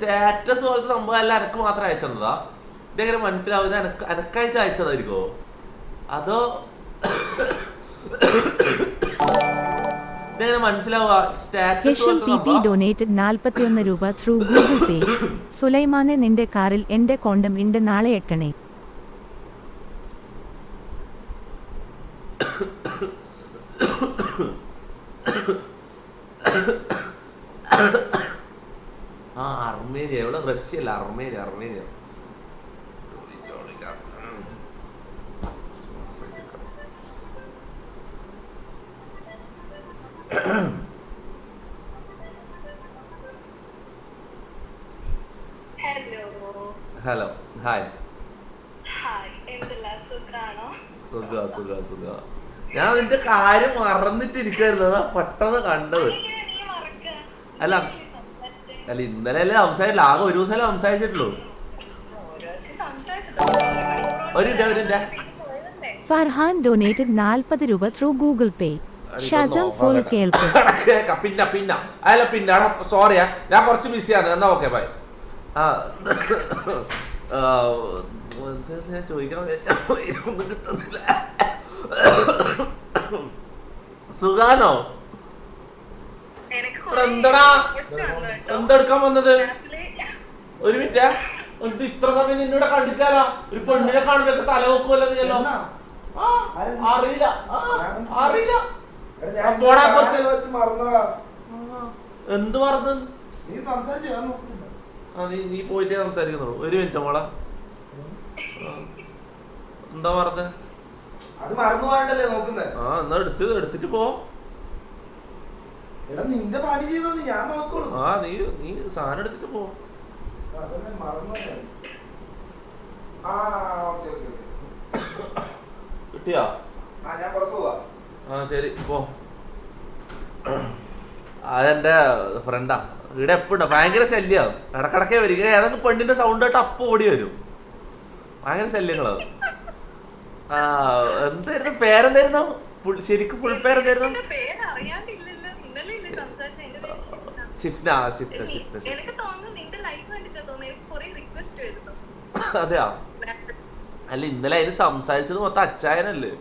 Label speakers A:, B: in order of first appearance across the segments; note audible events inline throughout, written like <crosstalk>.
A: Status പോലത്തെ സംഭവം അല്ല എനക്ക് മാത്രം അയച്ചു തന്നതാ. ഇതെങ്ങനെ മനസ്സിലാവുന്നത്? എനക്ക് എനക്കായിട്ട് അയച്ചതായിരിക്കോ അതോ ഇതെങ്ങനെ മനസ്സിലാവുക? സ്റ്റാറ്റസ്
B: ഡൊനേറ്റഡ് നാൽപ്പത്തിയൊന്ന് രൂപ ത്രൂ ഗൂഗിൾ പേ സുലൈമാനെ നിന്റെ കാറിൽ എന്റെ കോണ്ടം ഉണ്ട് നാളെ എട്ടണേ. <coughs>
A: ആ അർമേനിയ. ഇവിടെ റഷ്യ അല്ല അർമേനിയ. അർമേനിയ
C: ഹലോ
A: ഹായ് സുഖ സുഖ സുഖ. ഞാൻ നിന്റെ കാര്യം മറന്നിട്ടിരിക്കായിരുന്നു അതാ പെട്ടെന്ന് കണ്ടത്? അല്ല. അല്ല ഇന്നലെ അല്ലേ സംസാരിച്ചില്ല. ആകെ ഒരു ദിവസം സംസാരിച്ചിട്ടുള്ളൂ. ഒരു?
B: ഫർഹാൻ ഡൊനേറ്റഡ് നാൽപ്പത് രൂപ ത്രൂ ഗൂഗിൾ പേ ഷസം ഫുൾ
A: പിന്നെ പിന്നെ. അല്ല പിന്നെ സോറിയാ ഞാൻ കുറച്ച് ബിസിയാണ് എന്നാ ഓക്കെ ബൈ ആ ഞാൻ ചോദിക്കാൻ വിചാരിച്ചാ ഒന്നും കിട്ടുന്നില്ല. സുഖാനോ
C: നിനക്ക്
A: ഇവിടെ
C: കുറേ
A: എന്തടാ
C: request വന്നു കേട്ടോ.
A: എന്തെടുക്കാൻ വന്നത്? ഒരു മിനിറ്റ്. എന്ത് ഇത്ര സമയം നിന്നോട് കണ്ടിട്ടാലോ ഒരു പെണ്ണിനെ കാണുമ്പോ തല വെക്കുമല്ലോ നീയല്ലോ ആ, അറിയില്ല. ആ, അറിയില്ല.
D: എടാ, ഞാൻ
A: പോടാ. എന്ത് മറന്നു?
D: നീ
A: നീ പോയിട്ടേ സംസാരിക്കുന്നുള്ളൂ. ഒരു മിനിറ്റ് മോളെ. എന്താ പറഞ്ഞ
D: അത് മറന്നു പോകണ്ടല്ലേ നോക്കുന്നത്
A: ആ എന്നാ എടുത്ത് എടുത്തിട്ട് പോ.
D: എടാ നിന്റെ പണി ചെയ്തോ ഞാൻ നോക്കോളൂ
A: ആ നീ നീ സാധനം എടുത്തിട്ട് പോ.
D: അതന്നെ മറന്നു ആ ഓക്കെ ഓക്കെ ഓക്കെ.
A: കിട്ടിയാ?
D: ആ ഞാൻ പുറത്തു പോവാ.
A: ആ ശരി പോ. അതെന്റെ ഫ്രണ്ടാ ഇവിടെ എപ്പോഴും ഭയങ്കര ശല്യം ഇടക്കിടക്കേ വരിക. ഏതെങ്കിലും പെണ്ണിന്റെ സൗണ്ട് ആയിട്ട് അപ്പൊ ഓടി വരും. ഭയങ്കര ശല്യങ്ങളത് ആ എന്തായിരുന്നു? പേരെന്തായിരുന്നു? ഫുൾ ശരിക്കും ഫുൾ പേരെന്തായിരുന്നു?
C: എനിക്ക് തോന്നുന്നു നിന്റെ ലൈവ് കണ്ടിട്ടാ തോന്നുന്നു. എനിക്ക് കുറെ റിക്വസ്റ്റ് വരുന്നു.
A: അതെയാ? അല്ല ഇന്നലെ അതിന് സംസാരിച്ചത് മൊത്തം അച്ചായനല്ലേ?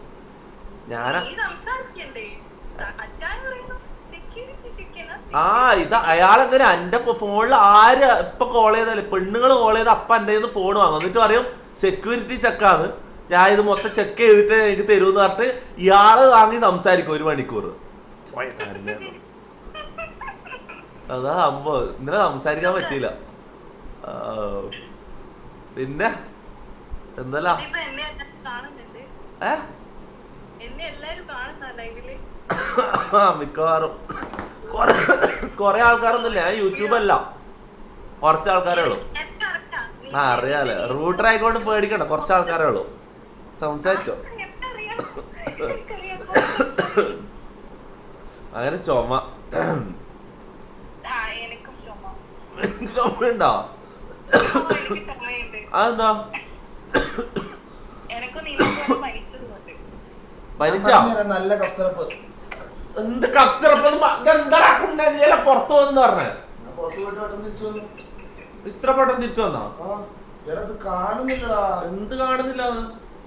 C: ചിക്കനാ
A: ആ ഇത് അയാളെങ്ങനെ എന്റെ ഫോണിൽ ആര് ഇപ്പൊ കോൾ ചെയ്താലും പെണ്ണുങ്ങൾ കോൾ ചെയ്ത് അപ്പ എന്റെ കയ്യിൽ ഫോൺ വാങ്ങും. എന്നിട്ട് പറയും സെക്യൂരിറ്റി ചെക്കാണ് ഞാൻ ഇത് മൊത്തം ചെക്ക് ചെയ്തിട്ട് എനിക്ക് തരുമെന്ന് പറഞ്ഞിട്ട് ഇയാൾ വാങ്ങി സംസാരിക്കും ഒരു മണിക്കൂർ അതാ സംഭവം. ഇന്നലെ സംസാരിക്കാൻ പറ്റിയില്ല. ആ, പിന്നെ? എന്തല്ല? ആ മിക്കവാറും. കൊറേ ആൾക്കാരൊന്നുമില്ല. ഞാൻ യൂട്യൂബ് അല്ല കുറച്ച് ആൾക്കാരേ ഉള്ളൂ. ആ അറിയാലേ. റൂട്ടർ ആയിക്കൊണ്ട് പേടിക്കണ്ട. കുറച്ച് ആൾക്കാരേ ഉള്ളൂ. സംസാരിച്ചോ. അങ്ങനെ ചുമ. ചുമയുണ്ടോ അതെന്താ?
D: നല്ല കഫ്സറപ്പ്.
A: എന്ത് കഫ്സിറപ്പ് എന്താ പുറത്തു വന്നു പറഞ്ഞേ. ഇത്ര പെട്ടെന്ന് തിരിച്ചു വന്നോ?
D: എടാ ഇത്
A: എന്ത് കാണുന്നില്ല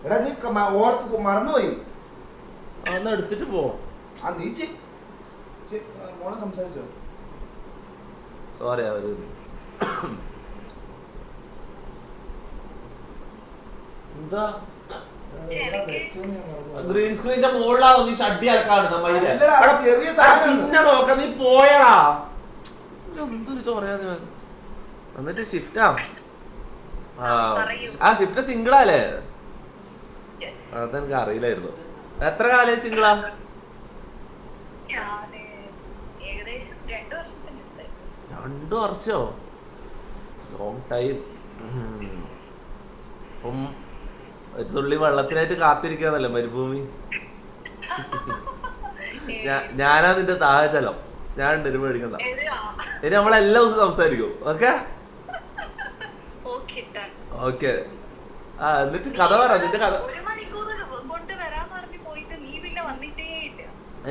D: എടാ നീ ഓർത്ത് മറന്നുപോയി.
A: ആ, എടുത്തിട്ട് പോ.
D: ആ നീ ചെ ചെ- ആ, മോളെ സംസാരിച്ചോ.
A: സോറി അവർ. എന്താ? ഗ്രീൻ സ്ക്രീനിന്റെ മുകളിലാണോ നീ ഷഡ്ഡി അലക്കാണ്
D: അല്ലടാ, ചെറിയ സാധനം.
A: പിന്നെ നോക്ക നീ പോയടാ. എന്തൊരു ചോറയാ എന്നിട്ട് ഷിഫ്റ്റാ ആ. ആ ഷിഫ്റ്റ് സിംഗിളാല്ലേ. അതെനിക്ക് അറിയില്ലായിരുന്നു. എത്ര കാലം സിംഗിളാ
C: ഞാൻ ഏകദേശം രണ്ടു വർഷത്തിന്റെ അടുത്ത്
A: രണ്ടു വർഷോ? ലോങ് ടൈം അപ്പം ഒരു തുള്ളി വെള്ളത്തിനായിട്ട് കാത്തിരിക്കാന്നല്ലേ മരുഭൂമി? <laughs> ഞാനാ നിന്റെ താഹജലം ഞാൻ ഉണ്ട്
C: മേടിക്കണ്ട.
A: ഇനി നമ്മളെല്ലാ ദിവസവും സംസാരിക്കും. ഓക്കെ. <laughs> ഓക്കെ ആ എന്നിട്ട് കഥ പറ. നിന്റെ കഥ
C: ഒരു മണിക്കൂർ കൊണ്ട് വരാൻ പറഞ്ഞ് പോയിട്ട് നീ പിന്നെ വന്നിട്ടേ ഇല്ല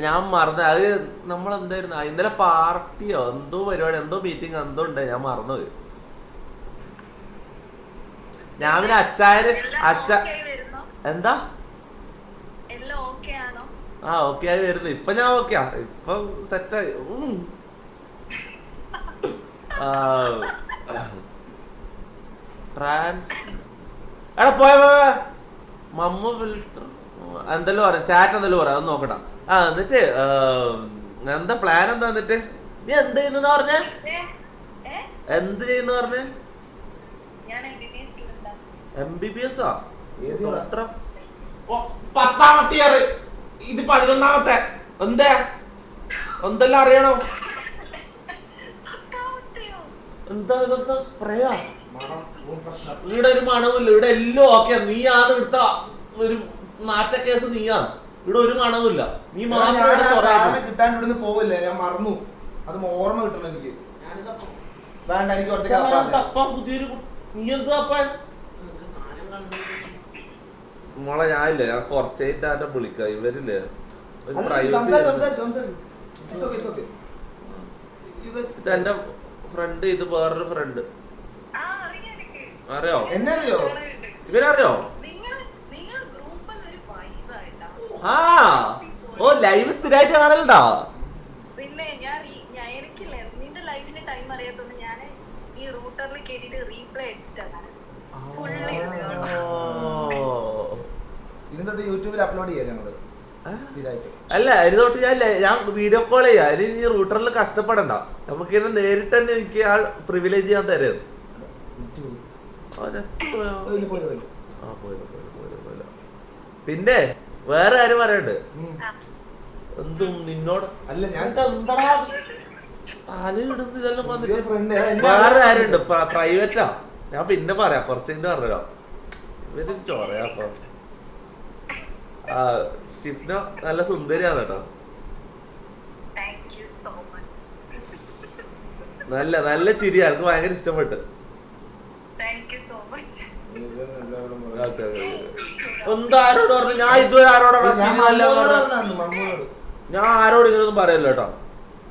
A: ഞാൻ മറന്നു. അത് നമ്മളെന്തായിരുന്നു? ഇന്നലെ പാർട്ടിയോ എന്തോ പരിപാടി എന്തോ മീറ്റിംഗ് എന്തോ ഉണ്ട്. ഞാൻ മറന്നുപോയി. ഞാൻ പിന്നെ അച്ചായന്
C: വരുന്നോ?
A: എന്താ? ആ ഓക്കെ ആയി വരുന്നു. ഇപ്പൊ ഞാൻ ഓക്കെ ഇപ്പൊ സെറ്റായി ട്രാൻസ് എടാ പോയ മമ്മ ഫിൽട്ടർ. എന്തെല്ലാം പറയാം ചാറ്റ് എന്തെല്ലാം പറയാം അത് നോക്കണ്ട ആ എന്നിട്ട് എന്താ പ്ലാൻ എന്താ എന്നിട്ട്? നീ എന്ത് ചെയ്യുന്ന പറഞ്ഞേ? എന്ത് ചെയ്യുന്ന പറഞ്ഞേ?
C: ഞാൻ എം ബി ബി എസ്
A: ആ? ഡോക്ടർ പത്താമത്തെ ഇയർ ഇത് പതിനൊന്നാമത്തെ. എന്താ? എന്തെല്ലാം അറിയണോ? എന്താ ഇതൊക്കെ സ്പ്രേയാ ഇവിടെ ഒരു മണവുമില്ല. ഇവിടെ എല്ലാം ഓക്കെ നീ ആണ് എടുത്ത ഒരു നാറ്റ കേസ് നീയാണ്. ഇവിടെ ഒരു മണവുമില്ല. നീ മാത്രം.
D: കിട്ടാണ്ട് ഇവിടുന്ന് പോവില്ല? ഞാൻ മറന്നു. അത് ഓർമ്മ കിട്ടണം എനിക്ക്. വേണ്ട എനിക്ക് ഒറ്റ
A: തപ്പാൻ പുതിയൊരു നീ എന്താ തപ്പാൻ മോളെ ഞാനില്ല ഞാൻ കുറച്ചായിട്ട് ആരുടെ വിളിക്ക. ഇവരില്ലേ എന്റെ ഫ്രണ്ട് ഇത് വേറൊരു ഫ്രണ്ട്
C: ആ അറിയാം എനിക്ക്.
A: അറിയോ?
D: എന്നെ അറിയോ?
A: ഇവരറിയോ ആ ഓ ലൈവ് സ്ഥിരമായിട്ട് കാണലുണ്ടോ
C: പിന്നെ ഞാൻ ഞാൻ എനിക്കില്ല നിന്റെ ലൈവിന് ടൈം അറിയാത്തോണ്ട് ഞാൻ ഈ റൂട്ടറിൽ കേട്ടിട്ട് റീപ്ലേ അടിച്ചിട്ടാണ് ഫുള്ള്
D: ഇനി തൊട്ട് യൂട്യൂബിൽ അപ്ലോഡ് ചെയ്യാം ഞങ്ങൾ?
A: അല്ല അതിന് തൊട്ട് ഞാൻ ഞാൻ വീഡിയോ കോൾ ചെയ്യാം. അതിന് നീ റൂട്ടറിൽ കഷ്ടപ്പെടണ്ട. നമുക്ക് ഇങ്ങനെ നേരിട്ട് തന്നെ എനിക്ക് ആ പ്രിവിലേജ് ഞാൻ
D: പോയില്ല.
A: പിന്നെ? വേറെ ആരും പറയണ്ട്. എന്തും നിന്നോട്.
D: അല്ല ഞാൻ
A: തലയിടുന്നു ഇതെല്ലാം വന്നിട്ട് വേറെ. ആരുണ്ട്? പ്രൈവറ്റാ? ഞാൻ പിന്നെ പറയാം കുറച്ചിന്റെ പറഞ്ഞോ ഇവർ ചോറയാ അപ്പൊ ഷിപ്ന നല്ല സുന്ദരിയാണ് കേട്ടോ. നല്ല നല്ല ചിരിയാ. എനിക്ക് ഭയങ്കര ഇഷ്ടപ്പെട്ട്.
C: താങ്ക് യു സോ മച്ച്
A: എന്താ ആരോട് പറഞ്ഞു? ഞാൻ ഇതുവരെ ആരോടാണ്
D: ഞാൻ
A: ചിരി ഞാൻ ആരോട് ഇങ്ങനൊന്നും പറയല്ലോ കേട്ടോ.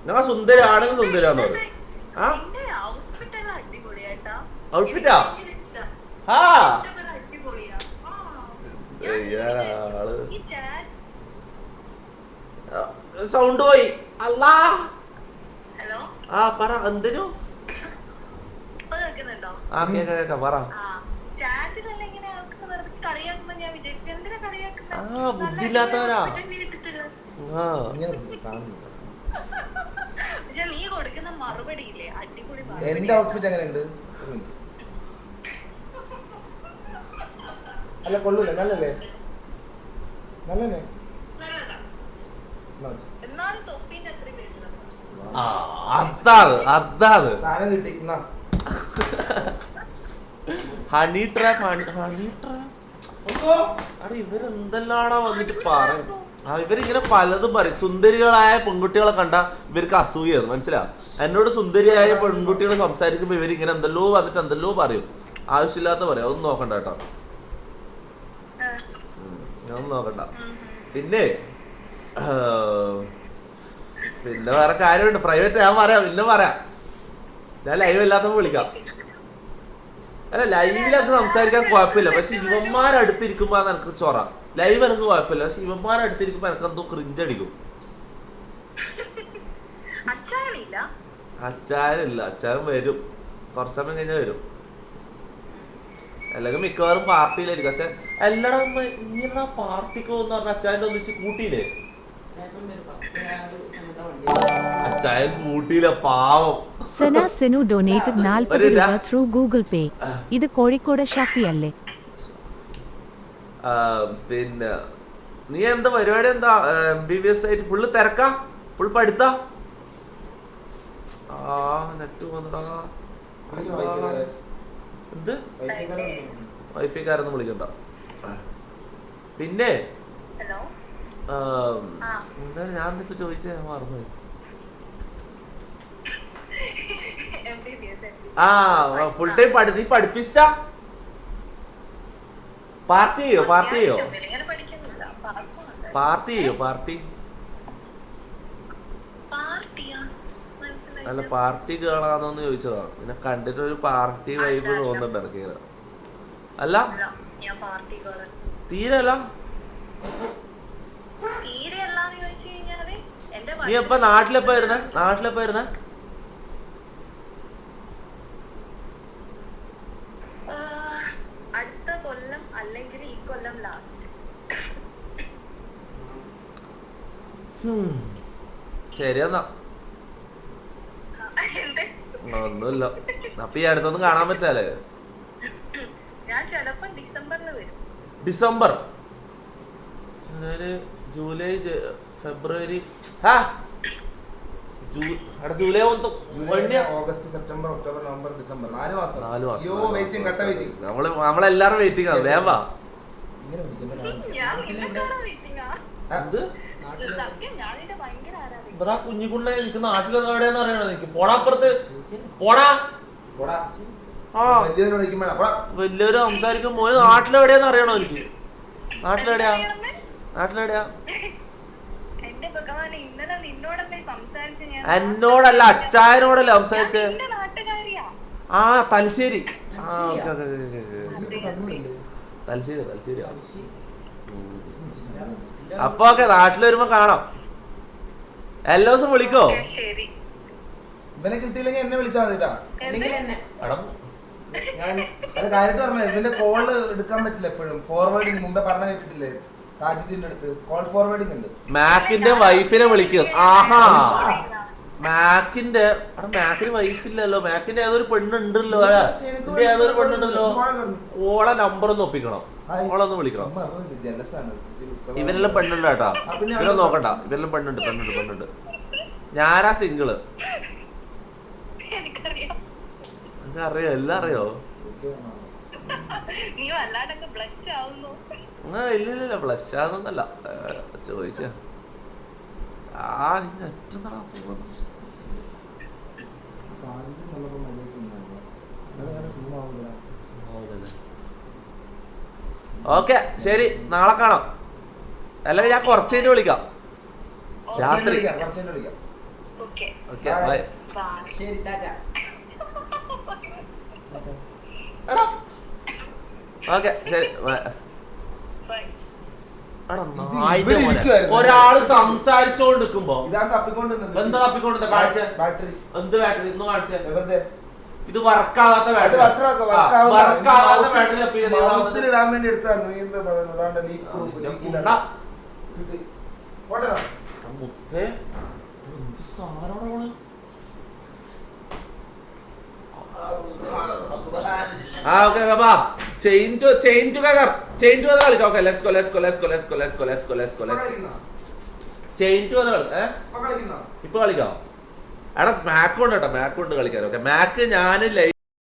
A: ഞാൻ സുന്ദരി ആണെങ്കിൽ സുന്ദരിയാന്ന് പറയും. ആ?
C: ഔട്ട്ഫിറ്റ് എല്ലാം അടിപൊളിയാട്ടാ
A: Outfit ആ?
C: എനിക്ക് ഭയങ്കര ഇഷ്ടാ. അടിപൊളിയാ. ആ. ഞാൻ
A: ഇയാൾ.
C: ഈ
A: സൗണ്ട് പോയി. അല്ലാ
C: ഹലോ?
A: ആ പറ എന്തിനു? ആ കേക്കാം കേക്കാം പറ.
C: ആ. ചാറ്റിലല്ല ഇങ്ങനെ ആൾക്ക് വെറുതെ കളിയാക്കുമ്പോ ഞാൻ വിചാരിക്കും എന്തിനാ കളിയാക്കുന്നത്
A: ആ, ബുദ്ധിയില്ലാത്തവരാ. ആ
D: ഇങ്ങനെ
C: പക്ഷെ നീ കൊടുക്കുന്ന മറുപടി ഇല്ലേ അടിപൊളി
D: എന്റെ
C: മറുപടി
D: ഔട്ട്ഫിറ്റ് എങ്ങനെയുണ്ട്? ഒരു മിനിറ്റ് അല്ല കൊള്ളൂല. നല്ലല്ലേ? നല്ലല്ലേ
A: അതാണ് അതാണ്
D: സാധനം കിട്ടി. എന്നാ?
A: Honey trap honey honey trap ഇവരെന്തെല്ലാടാ വന്നിട്ട് പറ ആ ഇവരിങ്ങനെ പലതും പറയും. സുന്ദരികളായ പെൺകുട്ടികളെ കണ്ട ഇവർക്ക് അസൂയായിരുന്നു മനസ്സിലാ എന്നോട് സുന്ദരിയായ പെൺകുട്ടികൾ സംസാരിക്കുമ്പോ ഇവരിങ്ങനെ എന്തെല്ലോ വന്നിട്ട് എന്തെല്ലോ പറയും. ആവശ്യമില്ലാത്ത പറയാം. അതൊന്നും നോക്കണ്ട കേട്ടോ. ഞാൻ നോക്കണ്ട. പിന്നെ പിന്നെ വേറെ കാര്യമുണ്ട്. പ്രൈവറ്റ് ഞാൻ പറയാം പിന്നെ പറയാം. ഞാൻ ലൈവ് അല്ലാത്തപ്പോ വിളിക്കാം. അല്ല ലൈവിലൊക്കെ സംസാരിക്കാൻ കുഴപ്പമില്ല. പക്ഷെ ഇവന്മാരടുത്തിരിക്കുമ്പോ അത് എനിക്ക് ചൊറ. ലൈവ് എനിക്ക് കുഴപ്പമില്ല. പക്ഷെ ഇവന്മാരടുത്തിരിക്കുമ്പോ എനിക്ക് എന്തോ ക്രിഞ്ച് അടിക്കും.
C: അച്ചായനില്ല?
A: അച്ചായനില്ല. അച്ചായൻ വരും. കുറച്ച് സമയം കഴിഞ്ഞാൽ വരും. അല്ലെങ്കിൽ മിക്കവാറും പാർട്ടിയിലായിരിക്കും. അച്ഛൻ നീ എന്നാ പാർട്ടിക്ക് പോകുന്ന? പറഞ്ഞ അച്ചായന്റെ ഒന്നിച്ച് കൂട്ടിയില്ലേ? അച്ചായൻ കൂട്ടിയില്ല പാവം.
B: സന സെനു ഡൊനേറ്റഡ് നാൽപ്പത് രൂപ ത്രൂ ഗൂഗിൾ പേ ഇത് കോഴിക്കോട് ഷഫി അല്ലേ?
A: ആ, പിന്നെ നീ എന്താ പരിപാടി എന്താ? എം ബി ബി എസ് ആയിട്ട് ഫുള്ള് തിരക്കാ? ഫുൾ പഠിത്താ? ആ നെറ്റ് വന്നടാ. എന്ത്. വൈഫൈക്കാരൊന്നും വിളിക്കണ്ട. പിന്നെ
C: ഹലോ
A: ആ,
C: ആ.
A: ഞാൻ ഇപ്പൊ ചോദിച്ചേ ഞാൻ മറന്നുപോയി
C: എം ബി ബി എസ്
A: ആ ഫുൾ ടൈം പഠി നീ പഠിപ്പിച്ചാ പാർട്ടി ചെയ്യോ പാർട്ടി ചെയ്യോ? പാർട്ടി ചെയ്യോ പാർട്ടി? അല്ല പാർട്ടി കേളാണോന്ന് ചോദിച്ചതാണ് നിന്നെ കണ്ടിട്ട് ഒരു പാർട്ടി വൈബ് തോന്നുന്നുണ്ട് ഇറക്കിയത് അല്ല?
C: അല്ല ഞാൻ പാർട്ടി ഗേൾ
A: തീരെ അല്ല?
C: തീരെ അല്ലാന്ന് ചോദിച്ചു കഴിഞ്ഞാൽ എന്റെ
A: നീ എപ്പ നാട്ടിലെപ്പ വരുന്ന? നാട്ടിലെപ്പ വരുന്നേ
C: ആ, അടുത്ത കൊല്ലം അല്ലെങ്കിൽ ഈ കൊല്ലം ലാസ്റ്റ്
A: ശരി എന്നാ.
C: എന്ത്?
A: ഒന്നുമില്ല. അപ്പൊ ഈ അടുത്തൊന്നും കാണാൻ പറ്റാലേ
C: ഞാൻ ചിലപ്പോ ഡിസംബറിൽ വരും.
A: ഡിസംബർ. July February. ആ ജൂ- എടാ ജൂലൈ മൊത്തം
D: ജൂലൈ
A: വണ്ടിയാ.
D: August September October November December. നാല് മാസം.
A: നാല് മാസം.
D: അയ്യോ
A: നാല്
D: വെയിറ്റിംഗ്
A: മാസം.
D: കട്ട വെയിറ്റിംഗ്
A: നമ്മൾ നമ്മളെല്ലാരും വെയിറ്റിംഗ് ആണ്. വേവാ
D: ഇങ്ങനെ
A: കുഞ്ഞിക്കുണ്ണ നാട്ടിലൊന്നും എവിടെയെന്ന് അറിയണോ ആ. വലിയൊരു സംസാരിക്കും മോന് നാട്ടിലെവിടെയാന്ന് അറിയണോ എനിക്ക് നാട്ടിലെവിടെയാ? നാട്ടിലെവിടെയാ? എന്നോടല്ല അച്ചായനോടല്ല സംസാരിച്ചേ? ആ തലശ്ശേരി. ആ ഓക്കെ തലശ്ശേരി തലശ്ശേരി. അപ്പൊ ഓക്കെ നാട്ടിൽ വരുമ്പോ കാണാം. എല്ലാ ദിവസം വിളിക്കോ?
C: ശരി.
D: ഇവനെ കിട്ടിയില്ലെങ്കിൽ എന്നെ വിളിച്ചാൽ മതിട്ടാ? ഞാൻ അത് കാര്യമായിട്ട് പറഞ്ഞേ ഇവന്റെ കോൾ എടുക്കാൻ പറ്റില്ല എപ്പോഴും. ഫോർവേഡിങ് മുമ്പേ പറഞ്ഞ കേട്ടിട്ടില്ലേ? താജുദ്ദീന്റെ അടുത്ത്. കോൾ ഫോർവേഡിംഗ് ഉണ്ട്.
A: മാക്കിന്റെ വൈഫിനെ വിളിക്കും. ആഹാ. മാക്കിന്റെ മാക്കിന് വൈഫില്ലല്ലോ മാക്കിന്റെ ഏതൊരു പെണ്ണുണ്ടല്ലോ ഏതൊരു പെണ്ണുണ്ടല്ലോ? ഓളെ നമ്പർ ഒന്ന് ഒപ്പിക്കണം. ഓളെ ഒന്ന് വിളിക്കണം. ഇവരെല്ലാം പെണ്ണുണ്ട് കേട്ടാ. ഇവരെ നോക്കണ്ട. ഇവരെല്ലാം പെണ്ണുണ്ട് പെണ്ണുണ്ട് പെണ്ണുണ്ട്. ഞാനാ സിംഗിൾ അറിയോ എല്ലാം അറിയോ
C: ഇല്ലില്ല ബ്ലഷ് ആവുന്നു.
A: ആ ഇല്ല ഇല്ല ഇല്ല ഫ്ലഷ് ആണെന്നല്ല ചോദിച്ച. ആ ഇന്ന് ഏറ്റവും സിനിമ പോകുന്നത്. ഓക്കെ ശരി. നാളെ കാണാം. അല്ലെങ്കിൽ ഞാൻ കുറച്ച് കഴിഞ്ഞ് വിളിക്കാം. രാത്രി.
C: ഓക്കെ.
A: ഓക്കെ ബൈ
E: ശരി ടാറ്റ.
A: ഓക്കെ ശരി. bye.
C: ബൈ.
A: എടാ,
D: ഇത്
A: നായിന്റെ
D: ഇവിടെ
A: ഒരാൾ സംസാരിച്ചോണ്ട് നിൽക്കുമ്പോ
D: ഇതാ തപ്പിക്കൊണ്ട്.
A: എന്താ തപ്പിക്കൊണ്ട് കാഴ്ച
D: ബാറ്ററി.
A: എന്ത് ബാറ്ററി? ഇന്ന് കാണിച്ചേ. ഇത് വർക്കാവാത്ത വർക്കാവാത്ത ബാറ്ററി
D: ഇടാൻ വേണ്ടി നീ എന്താ പറയുന്നത്? അതാണ്ട് ലീക്ക് പ്രൂഫ്
A: മുത്തേ എന്ത് സാധനമാണ് ആ ഓക്കെ ബാ. Chain to chain together chain together കളിക്കാം. Okay let's go let's go let's go let's go let's go let's go let's go let's
D: കളിക്കുന്നോ?
A: Chain together ഏ?
D: ഇപ്പൊ കളിക്കുന്നോ?
A: ഇപ്പൊ കളിക്കാം. എടാ മാക്ക് കൊണ്ട് കേട്ടോ മാക്ക് കൊണ്ട് കളിക്കാൻ ഓക്കെ മാക്ക് ഞാൻ ലൈവ്